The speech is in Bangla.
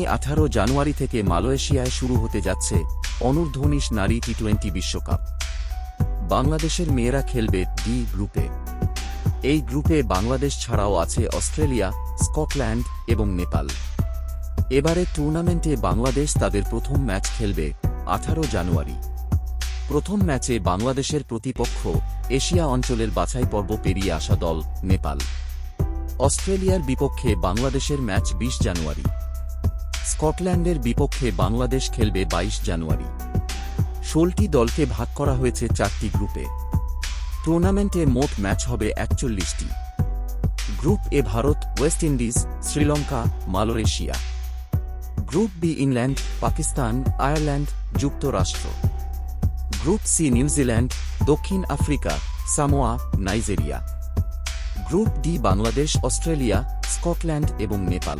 আঠারো জানুয়ারি থেকে মালয়েশিয়ায় শুরু হতে যাচ্ছে অনূর্ধ্ব নারী টি টোয়েন্টি বিশ্বকাপ। বাংলাদেশের মেয়েরা খেলবে ডি গ্রুপে। এই গ্রুপে বাংলাদেশ ছাড়াও আছে অস্ট্রেলিয়া, স্কটল্যান্ড এবং নেপাল। এবারে টুর্নামেন্টে বাংলাদেশ তাদের প্রথম ম্যাচ খেলবে আঠারো জানুয়ারি। প্রথম ম্যাচে বাংলাদেশের প্রতিপক্ষ এশিয়া অঞ্চলের বাছাই পর্ব পেরিয়ে আসা দল নেপাল। অস্ট্রেলিয়ার বিপক্ষে বাংলাদেশের ম্যাচ বিশ জানুয়ারি। স্কটল্যান্ডের বিপক্ষে বাংলাদেশ খেলবে বাইশ জানুয়ারি। ষোলটি দলকে ভাগ করা হয়েছে চারটি গ্রুপে। টুর্নামেন্টে মোট ম্যাচ হবে একচল্লিশটি। Group A Bharat, West Indies, Sri Lanka, Malaysia. Group B England, Pakistan, Ireland, যুক্তরাষ্ট্র। গ্রুপ সি নিউজিল্যান্ড, দক্ষিণ Africa, Samoa, Nigeria. Group D Bangladesh, Australia, Scotland এবং নেপাল।